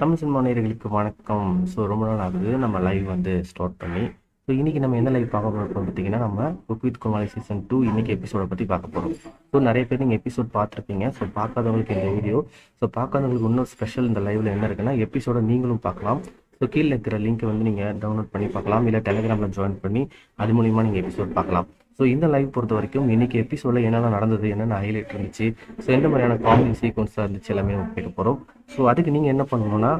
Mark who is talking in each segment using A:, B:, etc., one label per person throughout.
A: Tamil cinema நேர்களுக்கு வணக்கம். So ரொம்ப நாள் ஆகுது. நம்ம லைவ் வந்து ஸ்டார்ட் பண்ணி. ஸோ இன்றைக்கி நம்ம எந்த லைவ் பார்க்க போகிறோம் பார்த்தீங்கன்னா நம்ம cook with Comali season two இன்றைக்கி எபிசோடை பற்றி பார்க்க போகிறோம் ஸோ நிறைய பேர் நீங்கள் எபிசோட் பார்த்துருப்பீங்க. ஸோ பார்க்காதவங்களுக்கு இந்த வீடியோ ஸோ பார்க்காதவங்களுக்கு இன்னும் ஸ்பெஷல் இந்த லைவில் என்ன இருக்குன்னா எபிசோட நீங்களும் பார்க்கலாம். ஸோ கீழே இருக்கிற லிங்க்கை வந்து நீங்கள் டவுன்லோட் பண்ணி பார்க்கலாம். இல்லை டெலிகிராமில் ஜாயின் பண்ணி அது மூலிமா நீங்கள் எபிசோட் பார்க்கலாம். ஸோ இந்த லைவ் பொறுத்த வரைக்கும் இன்னைக்கு எபிசோடில் என்னென்ன நடந்தது என்னென்ன ஹைலைட் இருந்துச்சு ஸோ எந்த மாதிரியான காமெடி சீக்வன்ஸாக இருந்துச்சு எல்லாமே நம்ம கேட்க போகிறோம் ஸோ அதுக்கு நீங்கள் என்ன பண்ணணும்னா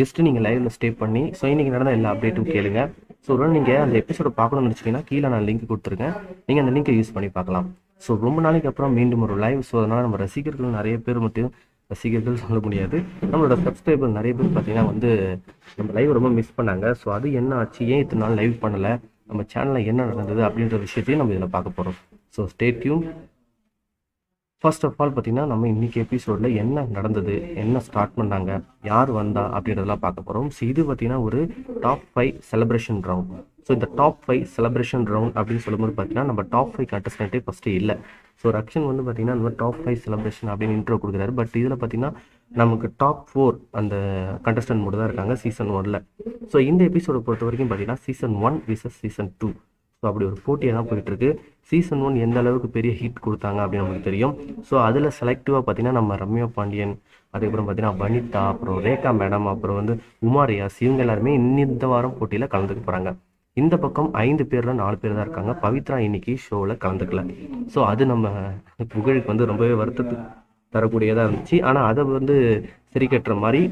A: ஜஸ்ட் நீங்கள் லைவ்ல ஸ்டே பண்ணி ஸோ இன்னைக்கு நடந்த எல்லா அப்டேட்டும் கேளுங்க. ஸோ ஒரு நீங்கள் அந்த எபிசோட பார்க்கணும்னு நினச்சிங்கன்னா கீழே நான் லிங்க் கொடுத்துருக்கேன் நீங்கள் அந்த லிங்கை யூஸ் பண்ணி பார்க்கலாம். ஸோ ரொம்ப நாளைக்கு அப்புறம் மீண்டும் ஒரு லைவ் ஸோ அதனால் நம்ம ரசிகர்கள் நிறைய பேர் மட்டும் ரசிகர்கள் சொல்ல முடியாது. நம்மளோட சப்ஸ்கிரைபர் நிறைய பேர் பார்த்தீங்கன்னா வந்து நம்ம லைவ் ரொம்ப மிஸ் பண்ணாங்க. ஸோ அது என்ன ஆச்சு? ஏன் இத்தனை நாள் லைவ் பண்ணலை? நம்ம சேனலில் என்ன நடந்தது அப்படின்ற விஷயத்தையும் நம்ம இதில் பார்க்க போகிறோம் so stay tuned first of all பார்த்தீங்கன்னா நம்ம இன்னைக்கு எபிசோடில் என்ன நடந்தது என்ன ஸ்டார்ட் பண்ணாங்க யார் வந்தா அப்படின்றதெல்லாம் பார்க்க போகிறோம் ஸோ இது பார்த்தீங்கன்னா ஒரு top five celebration round so இந்த டாப் ஃபைவ் செலிப்ரேஷன் ரவுண்ட் அப்படின்னு சொல்லும்போது பார்த்தீங்கன்னா நம்ம டாப் ஃபைவ் கண்டஸ்டன்ட்டே ஃபஸ்ட்டு இல்லை. ஸோ ரக்ஷன் வந்து பார்த்தீங்கன்னா இந்த டாப் ஃபைவ் செலிப்ரேஷன் அப்படின்னு இன்ட்ரோ கொடுக்குறாரு. பட் இதில் பார்த்தீங்கன்னா நமக்கு டாப் ஃபோர் அந்த கண்டஸ்டன்ட் மட்டும் தான் இருக்காங்க சீசன் ஒன்ல ஸோ இந்த எபிசோடை பொறுத்த வரைக்கும் பார்த்தீங்கன்னா season one versus season two so அப்படி ஒரு போட்டியாக தான் போயிட்டு இருக்கு சீசன் ஒன் எந்த அளவுக்கு பெரிய ஹிட் கொடுத்தாங்க அப்படின்னு நமக்கு தெரியும். ஸோ அதில் செலக்டிவாக பார்த்தீங்கன்னா நம்ம ரம்யா பாண்டியன் அதுக்கப்புறம் பார்த்தீங்கன்னா வனிதா அப்புறம் ரேகா மேடம் அப்புறம் வந்து உமாரியாஸ் இவங்க எல்லாருமே இந்த வாரம் போட்டியில் கலந்துக்க போகிறாங்க இந்த பக்கம் ஐந்து பேர்ல நாலு பேர் தான் இருக்காங்க. பவித்ரா இன்னைக்கு ஷோவில் கலந்துக்கல. ஸோ அது நம்ம புகழுக்கு வந்து ரொம்பவே வருத்தத்துக்கு தரக்கூடியதாக இருந்துச்சு. ஆனால் அதை வந்து சரி கட்டுற மாதிரி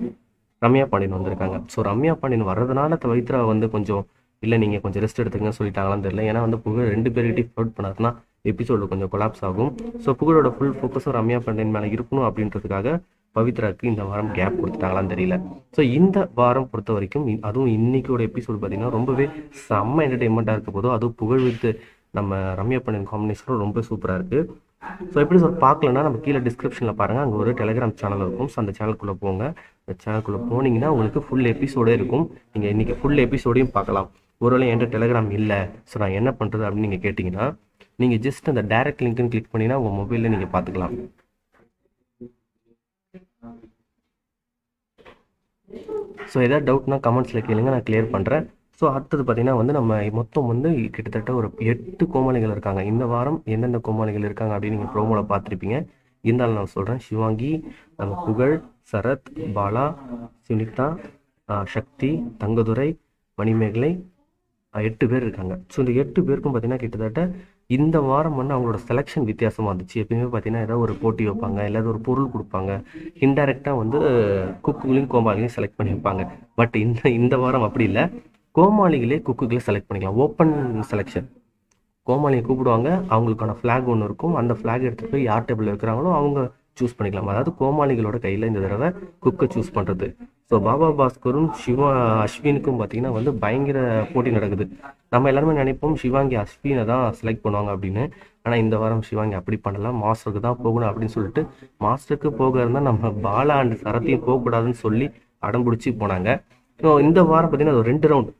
A: ரம்யா பாண்டியன் வந்திருக்காங்க. ஸோ ரம்யா பாண்டியன் வர்றதுனால பவித்ரா வந்து கொஞ்சம் இல்லை நீங்கள் கொஞ்சம் ரெஸ்ட் எடுத்துங்கன்னு சொல்லிட்டாங்களான்னு தெரியல. ஏன்னா வந்து புகழ் ரெண்டு பேர்கிட்டையும் ஃபோட் பண்ணாருன்னா எபிசோடு கொஞ்சம் கொலாப்ஸ் ஆகும். ஸோ புகழோட ஃபுல் ஃபோக்கஸும் ரம்யா பாண்டியன் மேலே இருக்கணும் அப்படின்றதுக்காக பவித்ராக்கு இந்த வாரம் கேப் கொடுத்துட்டாங்களான்னு தெரியல. ஸோ இந்த வாரம் பொறுத்த வரைக்கும் அதுவும் இன்னைக்கோட எபிசோடு பார்த்தீங்கன்னா ரொம்பவே செம்ம என்டர்டைன்மெண்ட்டாக இருக்க போதும். அதுவும் புகழ் வித்து நம்ம ரம்யா பாண்டியன் காம்பினேஷனும் ரொம்ப சூப்பராக இருக்குது ஸோ எப்படி சார் பார்க்கலன்னா நம்ம கீழே டிஸ்கிரிப்ஷனில் பாருங்கள் அங்கே ஒரு டெலிகிராம் சேனல் இருக்கும். ஸோ அந்த சேனலுக்குள்ளே போங்க. அந்த சேனலுக்குள்ளே போனீங்கன்னா உங்களுக்கு ஃபுல் எபிசோடே இருக்கும். நீங்கள் இன்றைக்கி ஃபுல் எபிசோடையும் பார்க்கலாம். ஒருவேளை என்கிட்ட டெலிகிராம் இல்லை. ஸோ நான் என்ன பண்ணுறது அப்படின்னு நீங்கள் கேட்டிங்கன்னா நீங்கள் ஜஸ்ட் அந்த டைரக்ட் லிங்க்னு கிளிக் பண்ணிங்கன்னா உங்கள் மொபைலில் நீங்கள் பார்த்துக்கலாம். ஸோ ஏதாவது டவுட்னா கமெண்ட்ஸில் கேளுங்க. நான் கிளியர் பண்ணுறேன் ஸோ அடுத்தது பார்த்தீங்கன்னா வந்து நம்ம மொத்தம் வந்து கிட்டத்தட்ட ஒரு எட்டு கோமாளிகள் இருக்காங்க. இந்த வாரம் எந்தெந்த கோமாளிகள் இருக்காங்க அப்படின்னு நீங்கள் ப்ரோமோவில் பார்த்துருப்பீங்க. இருந்தாலும் நான் சொல்கிறேன் சிவாங்கி நம்ம புகழ் சரத் பாலா சுனிதா சக்தி தங்கதுரை மணிமேகலை எட்டு பேர் இருக்காங்க. ஸோ இந்த எட்டு பேருக்கும் பார்த்தீங்கன்னா கிட்டத்தட்ட இந்த வாரம் வந்து அவங்களோட செலெக்ஷன் வித்தியாசமாக இருந்துச்சு. எப்பயுமே பார்த்தீங்கன்னா ஏதாவது ஒரு போட்டி வைப்பாங்க இல்லை ஒரு பொருள் கொடுப்பாங்க. இன்டெரக்டாக வந்து குக்குகளையும் கோமாளிகளையும் செலக்ட் பண்ணி வைப்பாங்க பட் இந்த இந்த வாரம் அப்படி இல்லை. கோமாளிகளே குக்குகளை செலக்ட் பண்ணிக்கலாம். ஓப்பன் செலெக்ஷன் கோமாளியை கூப்பிடுவாங்க. அவங்களுக்கான ஃப்ளாக் ஒன்று இருக்கும். அந்த ஃப்ளாக் எடுத்துகிட்டு போய் யார் டேபிள் இருக்கிறாங்களோ அவங்க சூஸ் பண்ணிக்கலாம். அதாவது கோமாளிகளோட கையில் இந்த தடவை குக்கை சூஸ் பண்ணுறது ஸோ பாபா பாஸ்கரும் சிவா அஸ்வினுக்கும் பார்த்தீங்கன்னா வந்து பயங்கர போட்டி நடக்குது. நம்ம எல்லாருமே நினைப்போம் சிவாங்கி அஸ்வினை தான் செலக்ட் பண்ணுவாங்க அப்படின்னு. ஆனால் இந்த வாரம் சிவாங்கி அப்படி பண்ணலாம் மாஸ்டருக்கு தான் போகணும் அப்படின்னு சொல்லிட்டு மாஸ்டருக்கு போக இருந்தால் நம்ம பாலா அண்ட் சரத்தையும் போகக்கூடாதுன்னு சொல்லி அடம் பிடிச்சி போனாங்க. ஸோ இந்த வாரம் பார்த்தீங்கன்னா அது ஒரு ரெண்டு round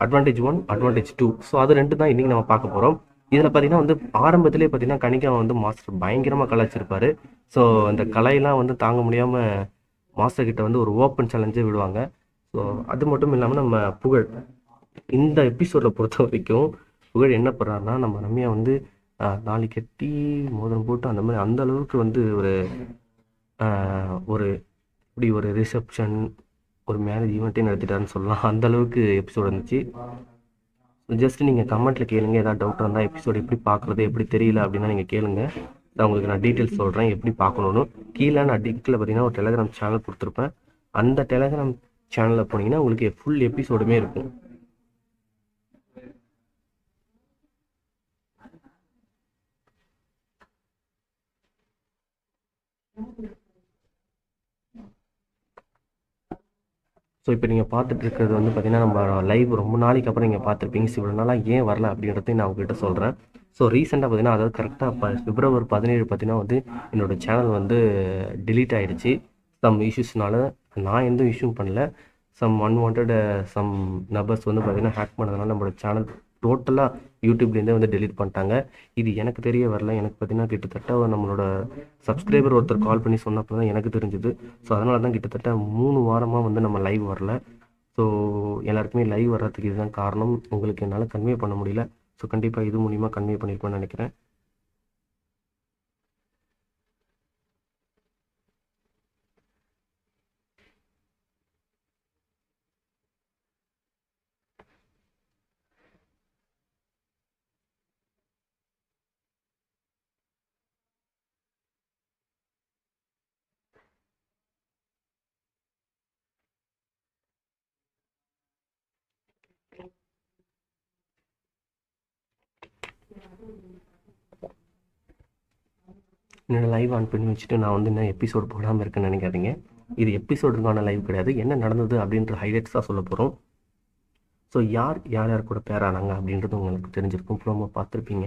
A: advantage one advantage two so அது ரெண்டு தான் இன்றைக்கி நம்ம பார்க்க போகிறோம் இதில் பார்த்தீங்கன்னா வந்து ஆரம்பத்திலே பார்த்தீங்கன்னா கணிகா வந்து மாஸ்டர் பயங்கரமாக கலாச்சிருப்பாரு ஸோ அந்த கலையெல்லாம் வந்து தாங்க முடியாமல் மாஸ்டர் கிட்ட வந்து ஒரு ஓப்பன் சேலஞ்சே விடுவாங்க. ஸோ அது மட்டும் இல்லாமல் நம்ம புகழ் இந்த எபிசோடில் பொறுத்த வரைக்கும் புகழ் என்ன பண்ணுறாருன்னா நம்ம ரம்யா வந்து நாலு கட்டி மோதிரம் போட்டு அந்த மாதிரி அந்த அளவுக்கு வந்து ஒரு ஒரு இப்படி ஒரு ரிசப்ஷன் ஒரு மேரேஜ் ஈவெண்ட்டே நடத்திட்டாருன்னு சொல்லலாம். அந்த அளவுக்கு எபிசோட் இருந்துச்சு ஜஸ்ட் நீங்கள் கமெண்ட்டில் கேளுங்க. ஏதாவது டவுட் இருந்தால் எபிசோட் எப்படி பார்க்குறது எப்படி தெரியல அப்படின்னா நீங்கள் கேளுங்க. நான் உங்களுக்கு நான் டீட்டெயில்ஸ் சொல்கிறேன் எப்படி பார்க்கணுன்னு கீழே நான் டிக்கில் பார்த்தீங்கன்னா ஒரு டெலிகிராம் சேனல் கொடுத்துருப்பேன். அந்த டெலிகிராம் சேனலில் போனீங்கன்னா உங்களுக்கு ஃபுல் எபிசோடுமே இருக்கும். ஸோ இப்போ நீங்கள் பார்த்துட்டு இருக்கிறது வந்து பார்த்தீங்கன்னா நம்ம லைவ் ரொம்ப நாளைக்கு அப்புறம் நீங்கள் பார்த்துருப்பீங்க. ஸோ இவ்வளோ நாளாக ஏன் வரல அப்படின்றதையும் நான் உங்ககிட்ட சொல்கிறேன் ஸோ ரீசெண்டாக பார்த்தீங்கன்னா அதாவது கரெக்டாக இப்போ பிப்ரவரி பதினேழு பார்த்தீங்கன்னா வந்து என்னோட சேனல் வந்து டிலீட் ஆகிடுச்சு சம் இஷ்யூஸ்னால நான் எந்த இஷ்யூ பண்ணல. சம் அன்வான்ட் சம் நபர்ஸ் வந்து பார்த்தீங்கன்னா ஹேக் பண்ணதுனால நம்மளோட சேனல் டோட்டலாக யூடியூப்லேருந்தே வந்து டெலீட் பண்ணிட்டாங்க. இது எனக்கு தெரிய வரல. எனக்கு பார்த்தீங்கன்னா கிட்டத்தட்ட நம்மளோட சப்ஸ்கிரைபர் ஒருத்தர் கால் பண்ணி சொன்னப்போ தான் எனக்கு தெரிஞ்சுது. ஸோ அதனால தான் கிட்டத்தட்ட மூணு வாரமாக வந்து நம்ம லைவ் வரல. ஸோ எல்லாருக்குமே லைவ் வர்றதுக்கு இதுதான் காரணம். உங்களுக்கு என்னால் கன்வே பண்ண முடியல. ஸோ கண்டிப்பாக இது மூலிமா கன்வே பண்ணியிருப்பேன்னு நினைக்கிறேன். என்னோடய லைவ் ஆன் பண்ணி வச்சுட்டு நான் வந்து இன்னும் எபிசோட் போடாமல் இருக்கேன்னு நினைக்காதீங்க. இது எபிசோடுக்கான லைவ் கிடையாது. என்ன நடந்தது அப்படின்ற ஹைலைட்ஸ் தான் சொல்ல போகிறோம் ஸோ யார் யார் யார் கூட பேரானாங்க அப்படின்றது உங்களுக்கு தெரிஞ்சிருக்கும். ப்ரோமோ பார்த்துருப்பீங்க.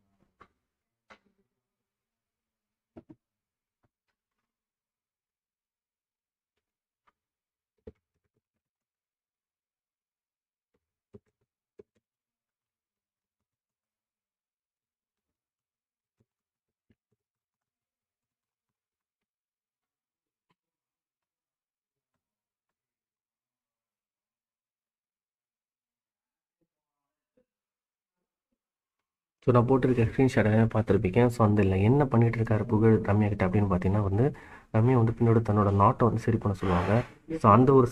A: ஸோ நான் போட்டிருக்க ஸ்க்ரீன்ஷாட் பார்த்துருப்பீங்க. ஸோ அந்த இல்லை என்ன பண்ணிகிட்டு இருக்காரு புகழ் ரம்யா கிட்ட அப்படின்னு பார்த்தீங்கன்னா வந்து ரம்யா வந்து பின்னோட தன்னோட நாட்டை வந்து சரி பண்ண சொல்லுவாங்க. ஸோ அந்த ஒரு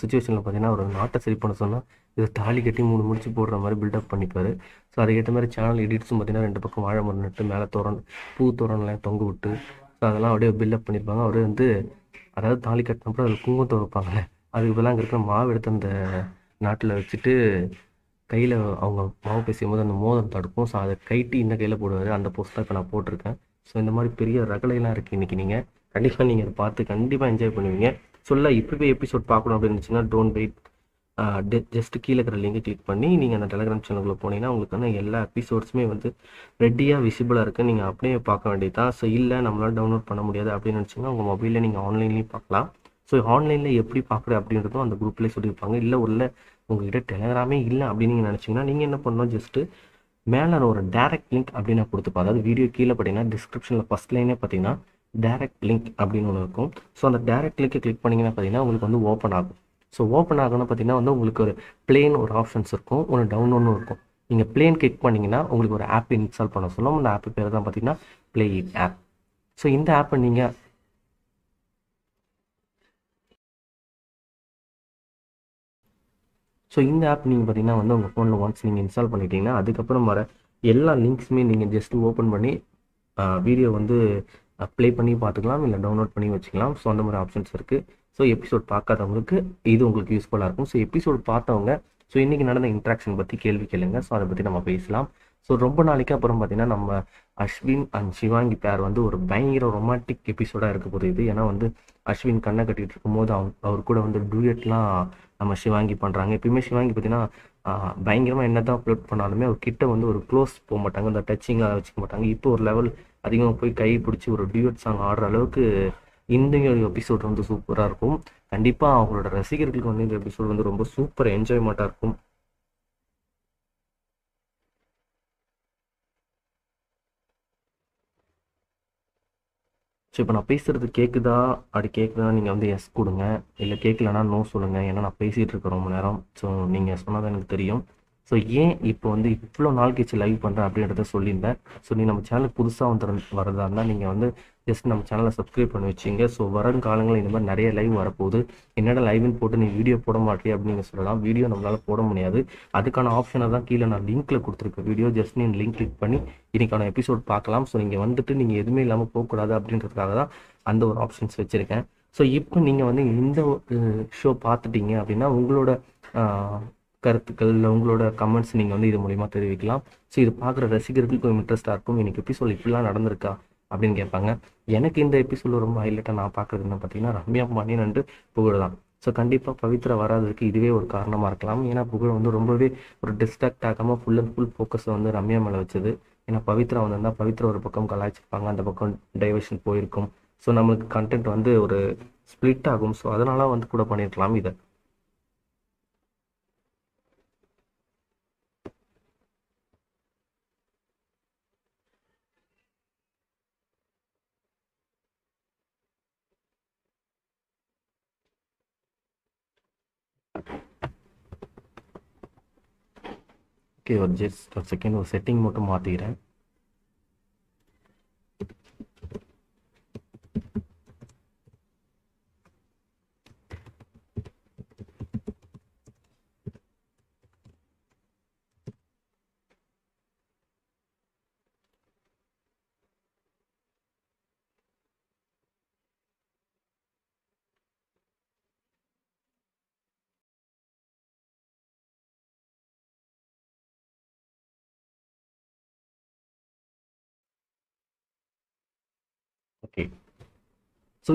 A: சுச்சுவேஷனில் பார்த்தீங்கன்னா ஒரு நாட்டை சரி பண்ண சொன்னால் இதை தாலி கட்டி மூணு முடிச்சு போடுற மாதிரி பில்டப் பண்ணிப்பார். ஸோ அதுக்கேற்ற மாதிரி சேனல் எடிட்ஸும் பார்த்தீங்கன்னா ரெண்டு பக்கம் வாழை மரம் நட்டு மேலே தோரண் பூ தோரணெலாம் தொங்க விட்டு ஸோ அதெல்லாம் அப்படியே பில்டப் பண்ணியிருப்பாங்க அவர் வந்து அதாவது தாலி கட்டினப்பறம் அதில் குங்குமத்தை வைப்பாங்கல்ல அதுக்கு பதிலாக அங்கே இருக்கிற மாவு எடுத்து அந்த நாட்டில் வச்சுட்டு கையில் அவங்க மாவு பேசும் போது அந்த மோதிரம் தடுக்கும். ஸோ அதை கைட்டி இந்த கையில் போடுவார். அந்த போஸ்ட் தான் இப்போ நான் போட்டிருக்கேன். ஸோ இந்த மாதிரி பெரிய ரகலையெல்லாம் இருக்குது இன்றைக்கி நீங்கள் கண்டிப்பாக நீங்கள் அதை பார்த்து கண்டிப்பாக என்ஜாய் பண்ணுவீங்க. சொல்ல இப்போவே எபிசோட் பார்க்கணும் அப்படின்னு இருந்துச்சுன்னா டோன்ட் வெயிட் ஜஸ்ட் கீழே இருக்கிற லிங்கை கிளிக் பண்ணி நீங்கள் அந்த டெலகிராம் சேனலுக்குள்ள போனீங்கன்னா உங்களுக்கு எல்லா எபிசோட்ஸுமே வந்து ரெடியாக விசிபிளாக இருக்குது நீங்கள் அப்படியே பார்க்க வேண்டியது தான் ஸோ இல்லை நம்மளால் டவுன்லோட் பண்ண முடியாது அப்படின்னு நினச்சிங்கன்னா உங்கள் மொபைலில் நீங்கள் ஆன்லைன்லேயும் பார்க்கலாம். ஸோ ஆன்லைனில் எப்படி பார்க்குறது அப்படின்றதும் அந்த குரூப்லேயே சொல்லியிருப்பாங்க. இல்லை உள்ள உங்கள்கிட்ட டெலகிராமே இல்லை அப்படின்னு நீங்கள் நினச்சிங்கன்னா நீங்கள் என்ன பண்ணணும்? ஜஸ்ட்டு மேலே ஒரு டேரக்ட் லிங்க் அப்படின்னு நான் கொடுத்துப்பேன். அதாவது வீடியோ கீழே பார்த்தீங்கன்னா டிஸ்கிரிப்ஷனில் ஃபஸ்ட் லைனே பார்த்தீங்கன்னா டேரக்ட் லிங்க் அப்படின்னு ஒன்று இருக்கும். ஸோ அந்த டேரக்ட் லிங்க்கை கிளிக் பண்ணிங்கன்னா பார்த்தீங்கன்னா உங்களுக்கு வந்து ஓப்பன் ஆகும். ஸோ ஓப்பன் ஆகணும்னு பார்த்தீங்கன்னா வந்து உங்களுக்கு ஒரு பிளேன் ஒரு ஆப்ஷன்ஸ் இருக்கும். ஒன்று டவுன்லோடும் இருக்கும். நீங்கள் பிளேன் கிளிக் பண்ணிங்கன்னா உங்களுக்கு ஒரு ஆப் இன்ஸ்டால் பண்ண சொல்லும். அந்த ஆப் பேர் தான் பார்த்தீங்கன்னா பிளே இட் ஆப் ஸோ இந்த ஆப்பை நீங்கள் ஸோ இந்த ஆப் நீங்கள் பார்த்தீங்கன்னா வந்து உங்கள் ஃபோனில் ஒன்ஸ் நீங்கள் இன்ஸ்டால் பண்ணிட்டீங்கன்னா அதுக்கப்புறம் வர எல்லா லிங்க்ஸுமே நீங்கள் ஜஸ்ட் ஓப்பன் பண்ணி வீடியோ வந்து ப்ளே பண்ணி பார்த்துக்கலாம். இல்லை டவுன்லோட் பண்ணி வச்சுக்கலாம். ஸோ அந்த மாதிரி ஆப்ஷன்ஸ் இருக்குது ஸோ எபிசோட் பார்க்காதவங்களுக்கு இது உங்களுக்கு யூஸ்ஃபுல்லாக இருக்கும். ஸோ எபிசோட் பார்த்தவங்க ஸோ இன்றைக்கி நடந்த இன்ட்ராக்ஷன் பற்றி கேள்வி கேளுங்க. ஸோ அதை பற்றி நம்ம பேசலாம். ஸோ ரொம்ப நாளைக்கு அப்புறம் பார்த்தீங்கன்னா நம்ம அஸ்வின் அண்ட் சிவாங்கி பேர் வந்து ஒரு பயங்கர ரொமான்டிக் எபிசோடாக இருக்க போகுது இது. ஏன்னா வந்து அஸ்வின் கண்ணை கட்டிகிட்டு இருக்கும்போது அவங்க அவர் கூட வந்து டூயட்லாம் நம்ம சிவாங்கி பண்ணுறாங்க எப்பயுமே சிவாங்கி பார்த்தீங்கன்னா பயங்கரமாக என்ன தான் அப்லோட் பண்ணாலுமே அவர் கிட்ட வந்து ஒரு க்ளோஸ் போக மாட்டாங்க. இந்த டச்சிங்காக வச்சுக்க மாட்டாங்க. இப்போ ஒரு லெவல் அதிகமாக போய் கை பிடிச்சி ஒரு டியூட் சாங் ஆடுற அளவுக்கு இந்த எபிசோட் வந்து சூப்பராக இருக்கும். கண்டிப்பாக அவங்களோட ரசிகர்களுக்கு வந்து இந்த எபிசோட் வந்து ரொம்ப சூப்பர் என்ஜாய்மெண்ட்டாக இருக்கும். ஸோ இப்போ நான் பேசுகிறது கேட்குதா அப்படி கேட்குதா நீங்கள் வந்து எஸ் கொடுங்க. இல்லை கேட்கலனா நோ சொல்லுங்கள் ஏன்னா நான் பேசிகிட்டு இருக்கேன் ரொம்ப நேரம். ஸோ நீங்கள் சொன்னால் எனக்கு தெரியும். ஸோ ஏன் இப்போ வந்து இவ்வளோ நாள் கழிச்சு லைவ் பண்ணுறேன் அப்படின்றத சொல்லியிருந்தேன். ஸோ நீ நம்ம சேனலுக்கு புதுசாக வந்து வரதா இருந்தால் நீங்கள் வந்து ஜஸ்ட் நம்ம சேனலை சப்ஸ்கிரைப் பண்ணி வச்சிங்க. ஸோ வரும் காலங்களில் இந்த மாதிரி நிறைய லைவ் வரப்போகுது. என்னடா லைவ்னு போட்டு நீ வீடியோ போட மாட்டே அப்படின்னு சொல்லலாம். வீடியோ நம்மளால் போட முடியாது. அதுக்கான ஆப்ஷனை தான் கீழே நான் லிங்க்கில் கொடுத்துருக்கேன் வீடியோ ஜஸ்ட் நீங்கள் லிங்க் கிளிக் பண்ணி இன்னைக்கான எபிசோட் பார்க்கலாம். ஸோ நீங்கள் வந்துட்டு நீங்கள் எதுவுமே இல்லாமல் போகக்கூடாது அப்படின்றதுக்காக தான் அந்த ஒரு ஆப்ஷன்ஸ் வச்சுருக்கேன். ஸோ இப்போ நீங்கள் வந்து இந்த ஷோ பார்த்துட்டீங்க அப்படின்னா உங்களோட கருத்துக்கள் இல்லை உங்களோட கமெண்ட்ஸ் நீங்கள் வந்து இது மூலிமா தெரிவிக்கலாம். ஸோ இது பார்க்குற ரசிகர்களுக்கு இன்ட்ரெஸ்ட்டாக இருக்கும். இன்றைக்கி எபிசோட் இப்படிலாம் நடந்திருக்கா? அப்படின்னு கேட்பாங்க. எனக்கு இந்த எபிசோட ரொம்ப ஹைலைட்டாக நான் பார்க்குறது என்ன பார்த்தீங்கன்னா ரம்யா பாண்டியன் அண்டு புகழ் தான். ஸோ கண்டிப்பாக பவித்ரா வராததுக்கு இதுவே ஒரு காரணமாக இருக்கலாம். ஏன்னா புகழ் வந்து ரொம்பவே ஒரு டிஸ்ட்ராக்ட் ஆகாமல் ஃபுல் அண்ட் ஃபுல் ஃபோக்கஸை வந்து ரம்யா மேலே வச்சது. ஏன்னா பவித்ரா வந்திருந்தால் பவித்ரா ஒரு பக்கம் கலாய்ச்சிருப்பாங்க அந்த பக்கம் டைவர்ஷன் போயிருக்கும். ஸோ நம்மளுக்கு கண்டென்ட் வந்து ஒரு ஸ்ப்ளிட் ஆகும். ஸோ அதனால வந்து கூட பண்ணியிருக்கலாம் இதை. ஓகே ஒரு ஜஸ்ட் ஒரு செகண்ட் ஒரு செட்டிங் மட்டும் மாற்றிக்கிறேன் ஓகே ஸோ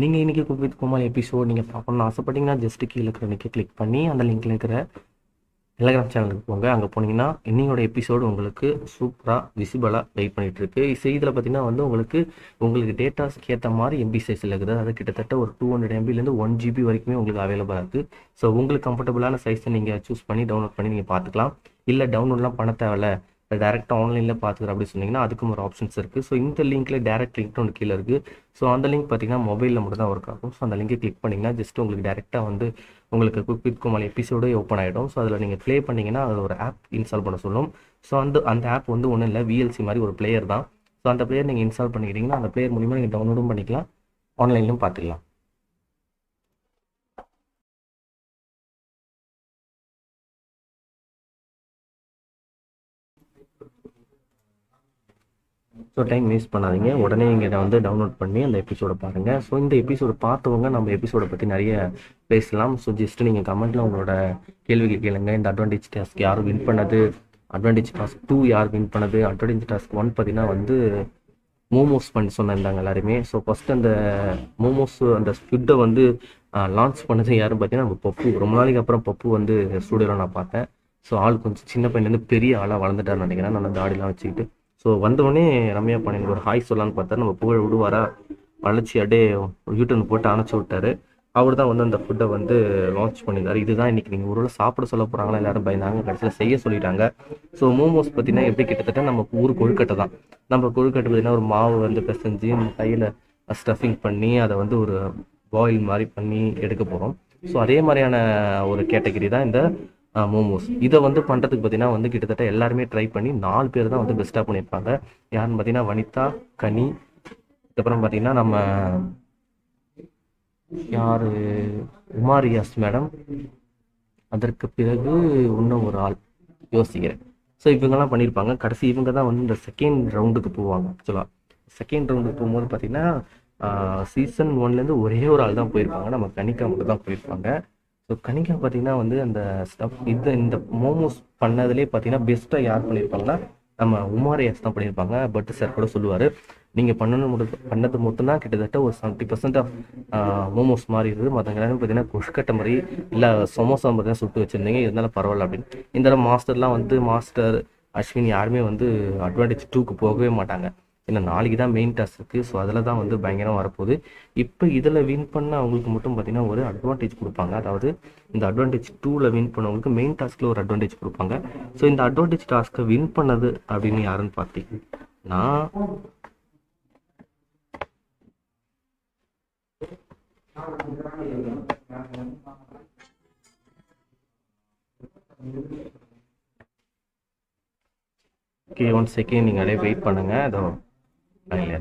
A: நீங்கள் இன்றைக்கி குக் குமார் எபிசோட் நீங்கள் பார்க்கணும்னு ஆசைப்பட்டீங்கன்னா ஜஸ்ட் கீழே இருக்கிற லிங்கை கிளிக் பண்ணி அந்த லிங்க்கில் இருக்கிற டெலகிராம் சேனலுக்கு போங்க. அங்கே போனீங்கன்னா இன்னையோட எபிசோடு உங்களுக்கு சூப்பராக விசிபிளாக வெயிட் பண்ணிகிட்ருக்கு ஸோ இதில் பார்த்தீங்கன்னா வந்து உங்களுக்கு உங்களுக்கு டேட்டாஸ்க்கு ஏற்ற மாதிரி எம்பி சைஸில் இருக்குது. அது கிட்டத்தட்ட ஒரு டூ ஹண்ட்ரட் எம்பிலேருந்து ஒன் ஜிபி வரைக்குமே உங்களுக்கு அவைலபிளாக இருக்குது ஸோ உங்களுக்கு கம்ஃபர்டபுளான சைஸை நீங்கள் சூஸ் பண்ணி டவுன்லோட் பண்ணி நீங்கள் பார்த்துக்கலாம். இல்லை டவுன்லோட்லாம் பண்ண தேவையில்ல. டேரெக்டாக ஆன்லைனில் பார்த்துக்கிற அப்படி சொன்னீங்கன்னா அதுக்கும் ஒரு ஆப்ஷன்ஸ் இருக்குது ஸோ இந்த லிங்க்கில் டேரக்ட் லிங்க் ஒன்று கீழே இருக்குது ஸோ அந்த லிங்க் பார்த்தீங்கன்னா மொபைலில் மட்டும் தான் ஒர்க் ஆகும். ஸோ அந்த லிங்கை கிளிக் பண்ணிங்கன்னா ஜஸ்ட் உங்களுக்கு டேரெக்டாக வந்து உங்களுக்கு குக் வித் குமால் எபிசோடே ஓப்பன் ஆகிடும் ஸோ அதில் நீங்கள் ப்ளே பண்ணிங்கன்னா அது ஒரு ஆப் இன்ஸ்டால் பண்ண சொல்லும். ஸோ அந்த அந்த ஆப் வந்து ஒன்றும் இல்லை. விஎல்சி மாதிரி ஒரு பிளேயர் தான். ஸோ அந்த பிளேயர் நீங்கள் இன்ஸ்டால் பண்ணிக்கிட்டீங்கன்னா அந்த பிளேயர் மூலிமா நீங்கள் டவுன்லோடும் பண்ணிக்கலாம். ஆன்லைன்லையும் பார்த்துக்கலாம் ஸோ டைம் வேஸ்ட் பண்ணாதீங்க. உடனே இங்கே வந்து டவுன்லோட் பண்ணி அந்த எபிசோடை பாருங்கள் ஸோ இந்த எபிசோடு பார்த்தவங்க நம்ம எபிசோடை பற்றி நிறைய பேசலாம். ஸோ ஜஸ்ட் நீங்கள் கமெண்ட்டில் உங்களோட கேள்விகள் கேளுங்க. இந்த அட்வான்டேஜ் டாஸ்க் யார் வின் பண்ணது? அட்வான்டேஜ் டாஸ்க் டூ யார் வின் பண்ணது? அட்வான்டேஜ் டாஸ்க் ஒன் பார்த்தீங்கன்னா வந்து மோமோஸ் பண்ணி சொன்னாங்க எல்லாருமே. ஸோ ஃபஸ்ட் அந்த மோமோஸ் அந்த ஃபுட்டை வந்து லான்ச் பண்ணது யாரும் பார்த்தீங்கன்னா நம்ம பப்பு. ரொம்ப நாளைக்கு அப்புறம் பப்பு வந்து ஸ்டூடியோவில் நான் பார்த்தேன். ஸோ ஆள் கொஞ்சம் சின்ன பையன்லேருந்து பெரிய ஆளாக வளர்ந்துட்டாருன்னு நினைக்கிறேன். நான் தாடிலாம் வச்சுக்கிட்டு. ஸோ வந்தவொடனே ரம்யா பாண்டியனுக்கு ஒரு ஹாய் சொல்லலான்னு பார்த்தா நம்ம புகழ் விடுவாரா? வளைச்சி அப்படியே யூட்டன் போட்டு அணைச்சி விட்டாரு. அவர் தான் வந்து அந்த ஃபுட்டை வந்து லான்ச் பண்ணியிருந்தார். இதுதான் இன்றைக்கி நீங்கள் ஒரு சாப்பிட சொல்ல போகிறாங்களா எல்லாரும் பயந்தாங்க. கடைசியில் செய்ய சொல்லிட்டாங்க. ஸோ மோமோஸ் பார்த்தீங்கன்னா எப்படி கிட்டத்தட்ட நம்ம ஊர் கொழுக்கட்டை தான். நம்ம கொழுக்கட்டை பார்த்தீங்கன்னா ஒரு மாவு வந்து பிசைஞ்சு கையில் ஸ்டஃபிங் பண்ணி அதை வந்து ஒரு பாயில் மாதிரி பண்ணி எடுக்க போகிறோம் ஸோ அதே மாதிரியான ஒரு கேட்டகரி தான் இந்த மோமோஸ். இதை வந்து பண்ணுறதுக்கு பார்த்தீங்கன்னா வந்து கிட்டத்தட்ட எல்லாருமே ட்ரை பண்ணி நாலு பேர் தான் வந்து பெஸ்ட்டாக பண்ணியிருப்பாங்க. யாருன்னு பார்த்தீங்கன்னா வனிதா கனி அதுக்கப்புறம் பார்த்தீங்கன்னா நம்ம யார்? உமாரியாஸ் மேடம் அதற்கு பிறகு இன்னும் ஒரு ஆள் யோசிக்கிறேன். ஸோ இவங்கெல்லாம் பண்ணியிருப்பாங்க. கடைசி இவங்க தான் வந்து இந்த செகண்ட் ரவுண்டுக்கு போவாங்க. ஆக்சுவலாக செகண்ட் ரவுண்டுக்கு போகும்போது பார்த்தீங்கன்னா சீசன் ஒன்லேருந்து ஒரே ஒரு ஆள் தான் போயிருப்பாங்க. நம்ம கணிக்கா மட்டும் தான் போயிருப்பாங்க. ஸோ கனிகா பார்த்தீங்கன்னா வந்து அந்த ஸ்டஃப் இது இந்த மோமோஸ் பண்ணதுலேயே பார்த்தீங்கன்னா பெஸ்ட்டாக யார் பண்ணியிருப்பாங்கன்னா நம்ம உமார் உமாரியாஸ் தான் பண்ணியிருப்பாங்க பட் சார் கூட சொல்லுவார். நீங்கள் பண்ணணும் மட்டும் பண்ணது மட்டும்தான் கிட்டத்தட்ட ஒரு செவன்ட்டி பர்சன்ட் ஆஃப் மோமோஸ் மாதிரி இருக்குது. மற்றவங்க எல்லாமே பார்த்தீங்கன்னா குஷ்கட்டை மாதிரி இல்லை சமோசா மாதிரி தான் சுட்டு வச்சுருந்தீங்க. இருந்தாலும் பரவாயில்ல அப்படின்னு. இந்த தடவை மாஸ்டர்லாம் வந்து மாஸ்டர் அஸ்வின் யாருமே வந்து அட்வான்டேஜ் டூக்கு போகவே மாட்டாங்க. ஏன்னா நாளைக்கு தான் மெயின் டாஸ்க் இருக்குது ஸோ அதில் தான் வந்து பயங்கரம் வரப்போகுது. இப்போ இதில் வின் பண்ண அவங்களுக்கு மட்டும் பார்த்தீங்கன்னா ஒரு அட்வான்டேஜ் கொடுப்பாங்க. அதாவது இந்த அட்வான்டேஜ் டூவில் வின் பண்ணவங்களுக்கு மெயின் டாஸ்க்கில் ஒரு அட்வான்டேஜ் கொடுப்பாங்க. ஸோ இந்த அட்வான்டேஜ் டாஸ்க்கை வின் பண்ணது அப்படின்னு யாருன்னு பார்த்தீங்கன்னா ஓகே ஒன் செகண்ட் நீங்கள் அப்படியே வெயிட் பண்ணுங்கள் அதோ இல்லை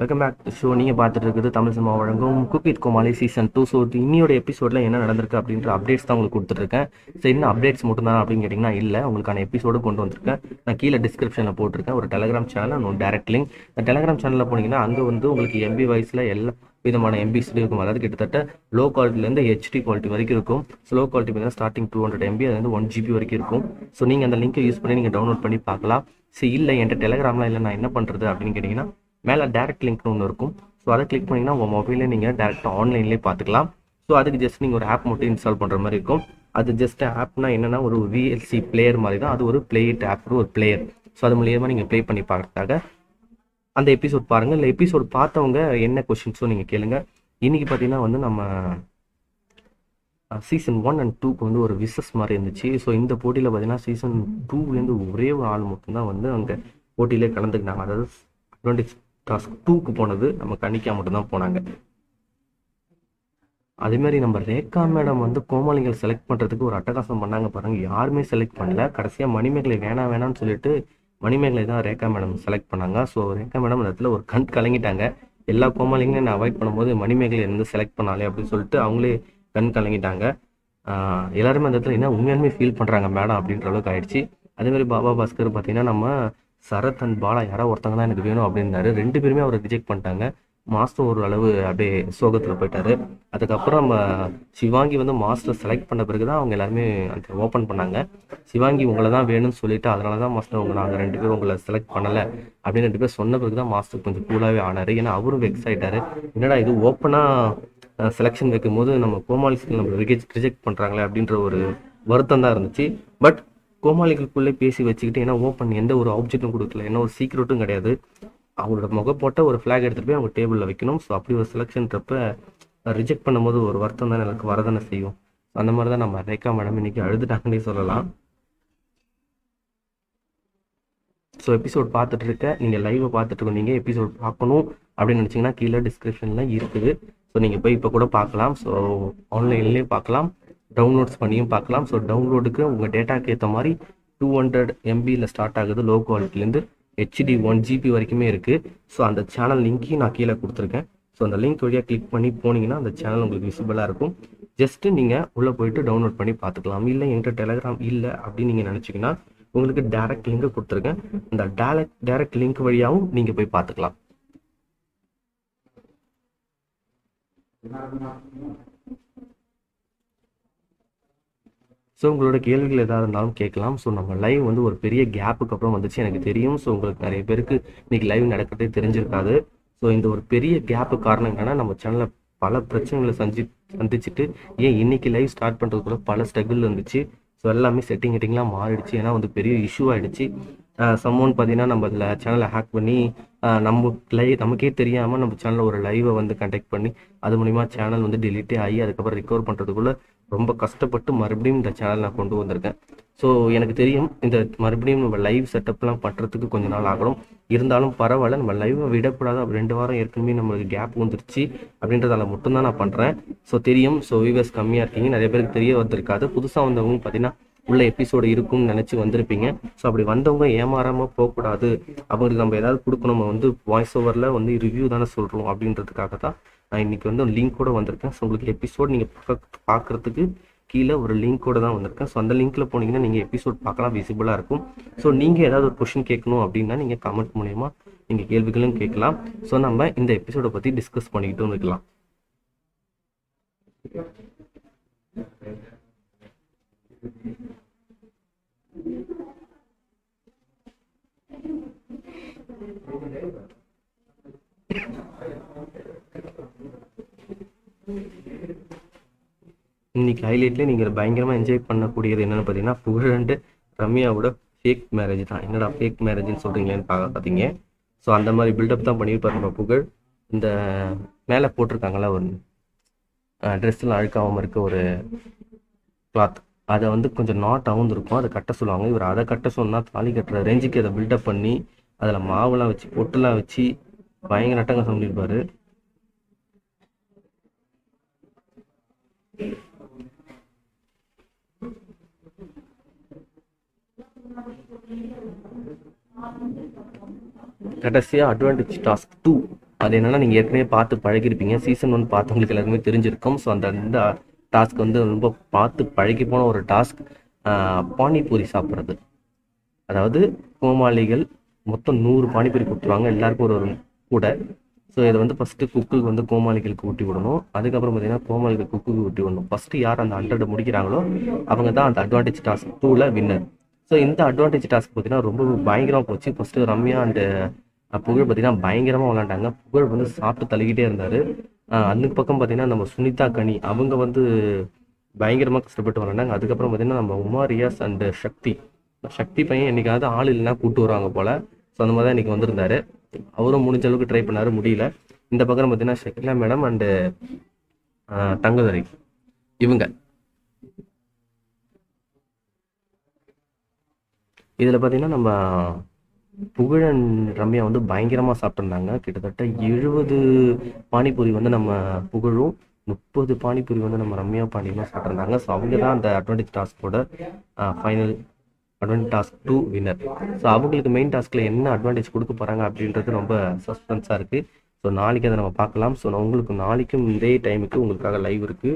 A: வெல்கம் பேக் ஷோ நீங்கள் பார்த்துட்டு இருக்குது தமிழ் சினிமா வழங்கும் குக்கிட் கோமாளி சீசன் டூ ஸோ இன்னியோட எபிசோடில் என்ன நடந்திருக்கு அப்படின்ற அப்டேட்ஸ் தான் உங்களுக்கு கொடுத்துருக்கேன் சரி என்ன அப்டேட்ஸ் மட்டும் தான் அப்படின்னு கேட்டிங்கன்னா இல்லை. உங்களுக்கான எபிசோடு கொண்டு வந்திருக்கேன். நான் கீழே டிஸ்கிரிப்ஷனில் போட்டிருக்கேன். ஒரு டெலகிராம் சேனல் ஒன்று டேரக்ட் லிங்க் இந்த டெலகிராம் சேனலில் போனீங்கன்னா அங்கே வந்து உங்களுக்கு எம்பி வைஸில் எல்லா விதமான எம்பிஸ் இருக்கும் அதாவது கிட்டத்தட்ட லோ குவாலிட்டிலேருந்து ஹெச்டி குவாலிட்டி வரைக்கும் இருக்கும். ஸ்லோ குவாலிட்டி பார்த்தீங்கன்னா ஸ்டார்டிங் டூ ஹண்ட்ரட் எம்பி அது வந்து ஒன் ஜிபி வரைக்கும் இருக்கும். ஸோ நீங்கள் அந்த லிங்கை யூஸ் பண்ணி நீங்கள் டவுன்லோட் பண்ணி பார்க்கலாம். சரி இல்லை என்கிட்ட டெலகிராமில் இல்லை நான் என்ன பண்ணுறது அப்படின்னு கேட்டிங்கன்னா மேலே டேரக்ட் லிங்க்னு ஒன்று இருக்கும். ஸோ அதை கிளிக் பண்ணிங்கன்னா உங்கள் மொபைலில் நீங்கள் டேரெக்டாக ஆன்லைன்லேயே பார்த்துக்கலாம் ஸோ அதுக்கு ஜஸ்ட் நீங்கள் ஒரு ஆப் மட்டும் இன்ஸ்டால் பண்ணுற மாதிரி இருக்கும். அது ஜஸ்ட் ஆப்னா என்னென்னா ஒரு விஎல்சி பிளேயர் மாதிரி தான். அது ஒரு பிளேட் ஆப் ஒரு பிளேயர் ஸோ அது மூலியமாக நீங்கள் ப்ளே பண்ணி பார்க்கறதாக அந்த எபிசோட் பாருங்கள் இல்லை எபிசோட் பார்த்தவங்க என்ன கொஷின்ஸோ நீங்கள் கேளுங்க. இன்றைக்கி பார்த்தீங்கன்னா வந்து நம்ம சீசன் ஒன் அண்ட் டூக்கு வந்து ஒரு விசஸ் மாதிரி இருந்துச்சு. ஸோ இந்த போட்டியில் பார்த்தீங்கன்னா சீசன் டூலேருந்து ஒரே ஒரு ஆள் மட்டும்தான் வந்து அங்கே போட்டியிலே கலந்துக்கினாங்க அதாவது டுவெண்ட்டி டாஸ்க் டூக்கு போனது நம்ம கணிக்கா மட்டும்தான் போனாங்க. அதே மாதிரி நம்ம ரேகா மேடம் வந்து கோமாளிகள் செலக்ட் பண்ணுறதுக்கு ஒரு அட்டகாசம் பண்ணாங்க பாருங்க. யாருமே செலக்ட் பண்ணல. கடைசியாக மணிமேகலை வேணாம் வேணாம்னு சொல்லிட்டு மணிமேகலை தான் ரேகா மேடம் செலக்ட் பண்ணாங்க. ஸோ ரேகா மேடம் அந்த இடத்துல ஒரு கண் கலங்கிட்டாங்க. எல்லா கோமாளிங்களையும் நான் அவாய்ட் பண்ணும்போது மணிமேகலை இருந்து செலக்ட் பண்ணாலே அப்படின்னு சொல்லிட்டு அவங்களே கண் கலங்கிட்டாங்க. எல்லாருமே அந்த இடத்துல என்ன உண்மையாலுமே ஃபீல் பண்ணுறாங்க மேடம் அப்படின்ற அளவுக்கு ஆயிடுச்சு. அதே மாதிரி பாபா பாஸ்கர் பார்த்தீங்கன்னா நம்ம சரத் அண்ட் பாலா யாரோ ஒருத்தங்க தான் எனக்கு வேணும் அப்படின்னாரு. ரெண்டு பேருமே அவரை ரிஜெக்ட் பண்ணிட்டாங்க. மாஸ்டர் ஒரு அளவு அப்படியே சோகத்தில் போயிட்டாரு. அதுக்கப்புறம் நம்ம சிவாங்கி வந்து மாஸ்டர் செலக்ட் பண்ண பிறகு தான் அவங்க எல்லாருமே அந்த ஓப்பன் பண்ணாங்க. சிவாங்கி உங்களை தான் வேணும்னு சொல்லிட்டு அதனால தான் மாஸ்டர் உங்களை நாங்கள் ரெண்டு பேரும் உங்களை செலக்ட் பண்ணலை அப்படின்னு ரெண்டு பேர் சொன்ன பிறகு தான் மாஸ்டர் கொஞ்சம் கூலாகவே ஆனார். ஏன்னா அவரும் வெக்ஸ் ஆகிட்டாரு என்னடா இது ஓப்பனாக செலெக்ஷன் வைக்கும் போது நம்ம கோமாளிஸ்க்கு நம்ம ரிஜெக்ட் ரிஜெக்ட் பண்ணுறாங்களே அப்படின்ற ஒரு வருத்தம் தான் இருந்துச்சு. பட் கோமாளிகளுக்குள்ளே பேசி வச்சுக்கிட்டு ஏன்னா ஓப்பன் எந்த ஒரு ஆப்ஜெக்ட்டும் கொடுக்கல. என்ன ஒரு சீக்ரெட்டும் கிடையாது. அவங்களோட முகப்போட்ட ஒரு ஃப்ளாக் எடுத்துகிட்டு போய் அவங்க டேபிளில் வைக்கணும். ஸோ அப்படி ஒரு செலெக்ஷன்றப்ப ரிஜெக்ட் பண்ணும்போது ஒரு வருத்தம் தான் எனக்கு வரதானே செய்யும். அந்த மாதிரி தான் நம்ம ரேகா மேடம் இன்னைக்கு அழுதுட்டாங்கன்னே சொல்லலாம். ஸோ எபிசோட் பார்த்துட்டு இருக்க நீங்கள் லைவை பார்த்துட்டு இருக்கீங்க எபிசோட் பார்க்கணும் அப்படின்னு நினச்சிங்கன்னா கீழே டிஸ்கிரிப்ஷனில் இருக்குது. ஸோ நீங்கள் போய் இப்போ கூட பார்க்கலாம். ஸோ ஆன்லைன்லேயும் பார்க்கலாம். டவுன்லோட்ஸ் பண்ணியும் பார்க்கலாம். ஸோ டவுன்லோடுக்கு உங்கள் டேட்டாக்கு ஏற்ற மாதிரி டூ ஹண்ட்ரட் எம்பியில் ஸ்டார்ட் ஆகுது லோ குவாலிட்டிலேருந்து ஹெச்டி ஒன் ஜிபி வரைக்குமே இருக்குது ஸோ அந்த சேனல் லிங்க்கையும் நான் கீழே கொடுத்துருக்கேன். ஸோ அந்த லிங்க் வழியாக கிளிக் பண்ணி போனீங்கன்னா அந்த சேனல் உங்களுக்கு விசிபிளாக இருக்கும். ஜஸ்ட்டு நீங்கள் உள்ளே போயிட்டு டவுன்லோட் பண்ணி பார்த்துக்கலாம். இல்லை என்கிட்ட டெலகிராம் இல்லை அப்படின்னு நீங்கள் நினச்சிங்கன்னா உங்களுக்கு டேரக்ட் லிங்க் கொடுத்துருக்கேன். அந்த டேரக்ட் டேரக்ட் லிங்க் வழியாகவும் நீங்கள் போய் பார்த்துக்கலாம். ஸோ உங்களோட கேள்விகள் எதாக இருந்தாலும் கேட்கலாம். ஸோ நம்ம லைவ் வந்து ஒரு பெரிய கேப்புக்கு அப்புறம் வந்துச்சு எனக்கு தெரியும். ஸோ உங்களுக்கு நிறைய பேருக்கு இன்னைக்கு லைவ் நடக்கிறதே தெரிஞ்சிருக்காது. ஸோ இந்த ஒரு பெரிய கேப்பு காரணம் என்னன்னா நம்ம சேனலில் பல பிரச்சனைகளை சந்தி சந்திச்சுட்டு ஏன் இன்னைக்கு லைவ் ஸ்டார்ட் பண்ணுறதுக்குள்ள பல ஸ்ட்ரகிள் இருந்துச்சு. ஸோ எல்லாமே செட்டிங் கிட்டிங்லாம் மாறிடுச்சு. ஏன்னா வந்து பெரிய இஷ்யூ ஆகிடுச்சு சம்மோன் பார்த்தீங்கன்னா நம்ம அதில் சேனலை ஹேக் பண்ணி நம்ம லைவ் நமக்கே தெரியாமல் நம்ம சேனலில் ஒரு லைவை வந்து கண்டக்ட் பண்ணி அது மூலிமா சேனல் வந்து டிலீட்டே ஆகி அதுக்கப்புறம் ரிகவர் பண்ணுறதுக்குள்ளே ரொம்ப கஷ்டப்பட்டு மறுபடியும் இந்த சேனல் நான் கொண்டு வந்திருக்கேன். ஸோ எனக்கு தெரியும் இந்த மறுபடியும் நம்ம லைவ் செட்டப்லாம் பண்ணுறதுக்கு கொஞ்ச நாள் ஆகணும். இருந்தாலும் பரவாயில்ல நம்ம லைவை விடக்கூடாது. அப்படி ரெண்டு வாரம் ஏற்கனவே நம்மளுக்கு கேப் வந்துருச்சு. அப்படின்றதால மட்டும்தான் நான் பண்ணுறேன் ஸோ தெரியும் ஸோ வியூவர்ஸ் கம்மியாக இருக்கீங்க. நிறைய பேருக்கு தெரிய வந்திருக்காது. புதுசாக வந்தவங்க பார்த்தீங்கன்னா உள்ள எபிசோடு இருக்கும்னு நினச்சி வந்திருப்பீங்க. ஸோ அப்படி வந்தவங்க ஏமாறாமல் போகக்கூடாது. அவங்களுக்கு நம்ம ஏதாவது கொடுக்கணும். நம்ம வந்து வாய்ஸ் ஓவரில் வந்து ரிவ்யூ தானே சொல்கிறோம் அப்படின்றதுக்காக தான் நான் இன்னைக்கு வந்து லிங்க் கூட வந்திருக்கேன். ஸோ உங்களுக்கு எபிசோட் நீங்கள் பார்க்கறதுக்கு கீழே ஒரு லிங்க்கோட தான் வந்திருக்கேன். ஸோ அந்த லிங்க்கில் போனீங்கன்னா நீங்கள் எபிசோட் பார்க்கலாம். விசிபிளாக இருக்கும். ஸோ நீங்கள் ஏதாவது ஒரு கொஷின் கேட்கணும் அப்படின்னா நீங்கள் கமெண்ட் மூலயமா நீங்கள் கேள்விகளும் கேட்கலாம். ஸோ நம்ம இந்த எபிசோடை பற்றி டிஸ்கஸ் பண்ணிக்கிட்டும் இருக்கலாம் இன்னைக்கு ஹைலைட்ல நீங்கள் பயங்கரமாக என்ஜாய் பண்ணக்கூடியது என்னென்னு பார்த்தீங்கன்னா புகழண்டு ரம்யாவோட ஃபேக் மேரேஜ் தான். என்னடா ஃபேக் மேரேஜ்னு சொல்கிறீங்களேன்னு பார்க்க பார்த்தீங்க ஸோ அந்த மாதிரி பில்டப் தான் பண்ணியிருப்பார் நம்ம புகழ். இந்த மேலே போட்டிருக்காங்களா ஒரு ட்ரெஸ்ஸில் அழுக்காமல் இருக்க ஒரு கிளாத் அதை வந்து கொஞ்சம் நாட் அவுந்திருக்கும் அதை கட்ட சொல்லுவாங்க. இவர் அதை கட்ட சொன்னால் தாலி கட்டுற ரேஞ்சுக்கு அதை பில்டப் பண்ணி அதில் மாவுலாம் வச்சு பொட்டுலாம் வச்சு பயங்கர நட்டங்க சொல்லியிருப்பாரு கடைசியாக அட்வான்டேஜ் டாஸ்க் டூ அது என்னன்னா நீங்கள் ஏற்கனவே பார்த்து பழகிருப்பீங்க. சீசன் ஒன் பார்த்தவங்களுக்கு எல்லாருமே தெரிஞ்சிருக்கும். ஸோ அந்த இந்த டாஸ்க் வந்து ரொம்ப பார்த்து பழகி போன ஒரு டாஸ்க் பானிபூரி சாப்பிட்றது. அதாவது கோமாளிகள் மொத்தம் நூறு பானிபூரி கொடுத்துருவாங்க. எல்லாருக்கும் ஒரு ஒரு கூடை. ஸோ இதை வந்து ஃபஸ்ட்டு குக்குக்கு வந்து கோமாளிகளுக்கு ஊட்டி விடணும். அதுக்கப்புறம் பார்த்தீங்கன்னா கோமாளிகள் குக்குக்கு ஊட்டி விடணும். ஃபஸ்ட்டு யார் அந்த ஹண்ட்ரட் முடிக்கிறாங்களோ அவங்க தான் அந்த அட்வான்டேஜ் டாஸ்க் டூவில் வின்னர் ஸோ இந்த அட்வான்டேஜ் டாஸ்க் பார்த்தீங்கன்னா ரொம்ப பயங்கரமாக போச்சு. ஃபஸ்ட்டு ரம்யா அண்டு புகழ் பார்த்தீங்கன்னா பயங்கரமாக விளாண்டாங்க புகழ் வந்து சாப்பிட்டு தள்ளிக்கிட்டே இருந்தார். அந்த பக்கம் பார்த்தீங்கன்னா நம்ம சுனிதா கனி அவங்க வந்து பயங்கரமாக கஷ்டப்பட்டு விளாண்டாங்க அதுக்கப்புறம் பார்த்தீங்கன்னா நம்ம உமா ரியாஸ் அண்டு சக்தி. சக்தி பையன் என்னைக்காவது ஆள் இல்லைன்னா கூப்பிட்டு வருவாங்க போல். ஸோ அந்த மாதிரி தான் இன்றைக்கி வந்திருந்தாரு. அவரும் முடிஞ்ச அளவுக்கு ட்ரை பண்ணாரு முடியல. இந்த பக்கம் பார்த்தீங்கன்னா ஷக்கிலா மேடம் அண்டு தங்கதுரை. இவங்க. இதில் பார்த்தீங்கன்னா நம்ம புகழன் ரம்யா வந்து பயங்கரமாக சாப்பிட்ருந்தாங்க கிட்டத்தட்ட எழுபது பானிபூரி வந்து நம்ம புகழும் முப்பது பானிபூரி வந்து நம்ம ரம்யா பாண்டியமாக சாப்பிட்ருந்தாங்க ஸோ அவங்க தான் அந்த advantage டாஸ்கோட final advantage task two winner so அவங்களுக்கு மெயின் டாஸ்கில் என்ன அட்வான்டேஜ் கொடுக்க போகிறாங்க அப்படின்றது ரொம்ப சஸ்பென்ஸாக இருக்குது ஸோ நாளைக்கு அதை நம்ம பார்க்கலாம். ஸோ நான் உங்களுக்கு நாளைக்கும் இதே டைமுக்கு உங்களுக்காக லைவ் இருக்குது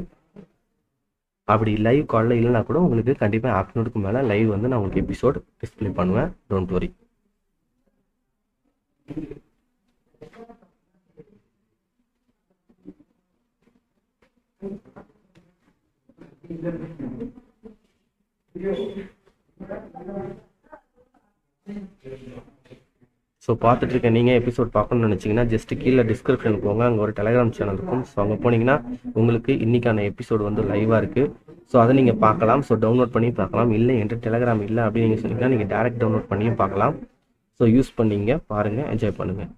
A: அப்படி லைவ் காலில் இல்லைனா கூட உங்களுக்கு கண்டிப்பாக ஆஃப்டர்நூனுக்கு மேலே லைவ் வந்து நான் உங்களுக்கு எபிசோட் டிஸ்பிளே பண்ணுவேன். டோன்ட் வரி ஸோ பார்த்துட்டு இருக்க நீங்கள் எபிசோட் பார்க்கணும்னு நினச்சிங்கன்னா ஜஸ்ட் கீழே டிஸ்கிரிப்ஷன் போங்க. அங்கே ஒரு டெலிகிராம் சேனல் இருக்கும். ஸோ அங்கே போனீங்கன்னா உங்களுக்கு இன்றைக்கான எபிசோடு வந்து லைவாக இருக்குது ஸோ அதை நீங்கள் பார்க்கலாம். ஸோ டவுன்லோட் பண்ணி பார்க்கலாம். இல்லை என்று டெலிகிராம் இல்லை அப்படின்னு நீங்கள் சொன்னீங்கன்னா நீங்கள் டேரெக்ட் டவுன்லோட் பண்ணியும் பார்க்கலாம். ஸோ யூஸ் பண்ணீங்க. பாருங்கள் என்ஜாய் பண்ணுங்கள்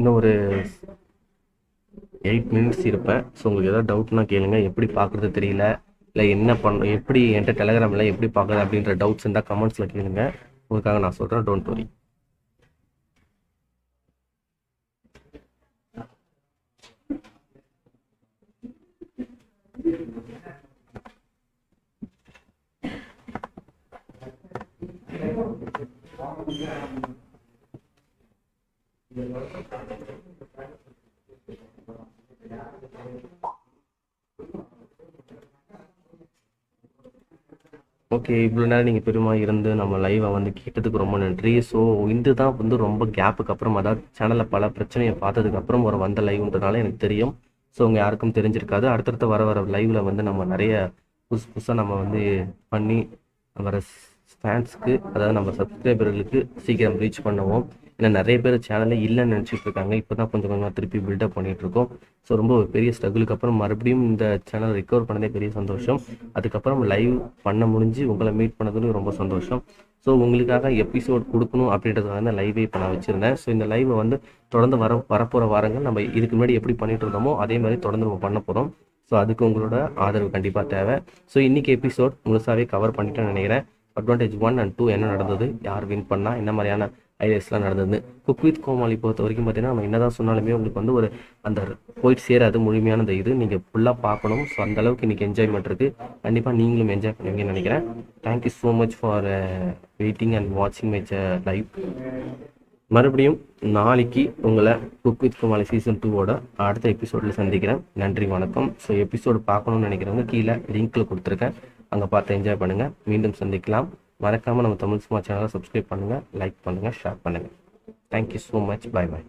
A: இன்னும் ஒரு எயிட் மினிட்ஸ் இருப்பேன். ஸோ உங்களுக்கு ஏதாவது டவுட்னா கேளுங்க. எப்படி பார்க்குறது தெரியல. இல்லை என்ன பண்ண எப்படி என்கிட்ட டெலகிராமில் எப்படி பார்க்குறது அப்படின்ற டவுட்ஸ் இருந்தால் கமெண்ட்ஸில் கேளுங்க. உங்களுக்காக நான் சொல்கிறேன் டோன்ட் வரி ஓகே இவ்வளோ நேரம் நீங்கள் பெருமா இருந்து நம்ம லைவை வந்து கேட்டதுக்கு ரொம்ப நன்றி. ஸோ இது தான் வந்து ரொம்ப கேப்புக்கு அப்புறம் அதாவது சேனலில் பல பிரச்சனையை பார்த்ததுக்கு அப்புறம் ஒரு வந்த லைவ்ன்றதுனால எனக்கு தெரியும். ஸோ உங்கள் யாருக்கும் தெரிஞ்சிருக்காது. அடுத்தடுத்து வர வர லைவில் வந்து நம்ம நிறைய புதுசு புதுசாக நம்ம வந்து பண்ணி வர ஃபேன்ஸ்க்கு அதாவது நம்ம சப்ஸ்கிரைபர்களுக்கு சீக்கிரம் ரீச் பண்ணுவோம். ஏன்னா நிறைய பேர் சேனலே இல்லைன்னு நினச்சிட்டு இருக்காங்க. இப்போ தான் கொஞ்சம் கொஞ்சமாக திருப்பி பில்டப் பண்ணிகிட்டு இருக்கோம். ஸோ ரொம்ப ஒரு பெரிய ஸ்ட்ரகிளுக்கு அப்புறம் மறுபடியும் இந்த சேனல் ரெக்கவர் பண்ணதே பெரிய சந்தோஷம். அதுக்கப்புறம் லைவ் பண்ண முடிஞ்சு உங்களை மீட் பண்ணதுலையும் ரொம்ப சந்தோஷம். ஸோ உங்களுக்காக எபிசோட் கொடுக்கணும் அப்படின்றதுக்காக தான் லைவே இப்போ நான் வச்சுருந்தேன். ஸோ இந்த லைவை வந்து தொடர்ந்து வர வரப்போகிற வாரங்கள் நம்ம இதுக்கு முன்னாடி எப்படி பண்ணிட்டு இருந்தோமோ அதே மாதிரி தொடர்ந்து நம்ம பண்ண போகிறோம் ஸோ அதுக்கு உங்களோட ஆதரவு கண்டிப்பாக தேவை. ஸோ இன்றைக்கி எபிசோட் முழுசாகவே கவர் பண்ணிட்டேன்னு நினைக்கிறேன். அட்வான்டேஜ் ஒன் அண்ட் டூ என்ன நடந்தது யார் வின் பண்ணால் என்ன மாதிரியான ஐடியாஸ்லாம் நடந்தது. குக் வித் கோமாளி பொறுத்த வரைக்கும் பார்த்தீங்கன்னா நம்ம என்னதான் சொன்னாலுமே உங்களுக்கு வந்து ஒரு அந்த போயிட்டு சேராது முழுமையான அந்த இது. நீங்கள் ஃபுல்லாக பார்க்கணும். ஸோ அந்த அளவுக்கு இன்றைக்கி என்ஜாய்மெண்ட் இருக்குது கண்டிப்பாக நீங்களும் என்ஜாய் பண்ணுவீங்கன்னு நினைக்கிறேன். Thank you so much for waiting and வாட்சிங் மை லைவ் மறுபடியும் நாளைக்கு உங்களை குக் வித் குமாலி சீசன் டூவோட அடுத்த எபிசோடில் சந்திக்கிறேன். நன்றி வணக்கம். ஸோ எபிசோடு பார்க்கணும்னு நினைக்கிறவங்க கீழே லிங்க்கில் கொடுத்துருக்கேன். அங்கே பார்த்து என்ஜாய் பண்ணுங்கள் மீண்டும் சந்திக்கலாம். மறக்காமல் நம்ம தமிழ் சும்மா சேனலை சப்ஸ்கிரைப் பண்ணுங்கள் லைக் பண்ணுங்கள் ஷேர் பண்ணுங்கள் thank you so much bye bye